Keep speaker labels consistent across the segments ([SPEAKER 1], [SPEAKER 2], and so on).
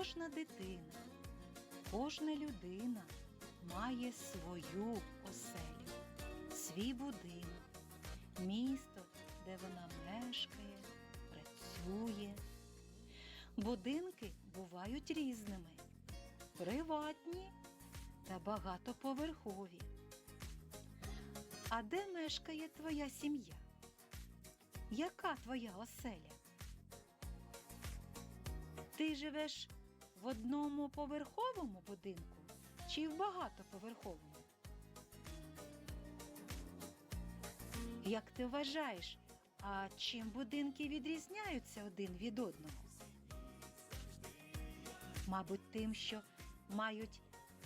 [SPEAKER 1] Кожна дитина, кожна людина має свою оселю, свій будинок, місто, де вона мешкає, працює. Будинки бувають різними, приватні та багатоповерхові. А де мешкає твоя сім'я? Яка твоя оселя? Ти живеш в одному поверховому будинку чи в багатоповерховому? Як ти вважаєш, а чим будинки відрізняються один від одного? Мабуть, тим, що мають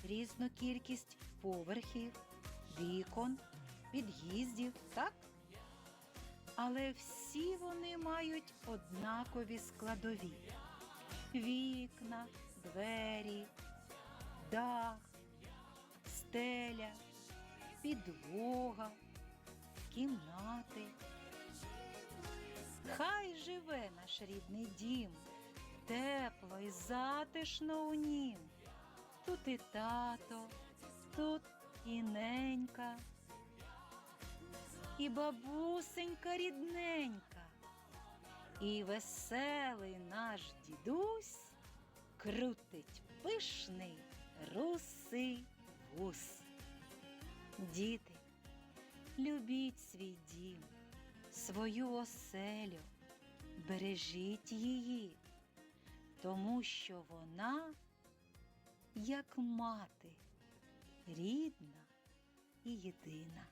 [SPEAKER 1] різну кількість поверхів, вікон, під'їздів, так? Але всі вони мають однакові складові: вікна, двері, дах, стеля, підлога, кімнати. Хай живе наш рідний дім, тепло і затишно у нім. Тут і тато, тут і ненька, і бабусенька рідненька, і веселий наш дідусь крутить пишний русий вус. Діти, любіть свій дім, свою оселю, бережіть її, тому що вона, як мати, рідна і єдина.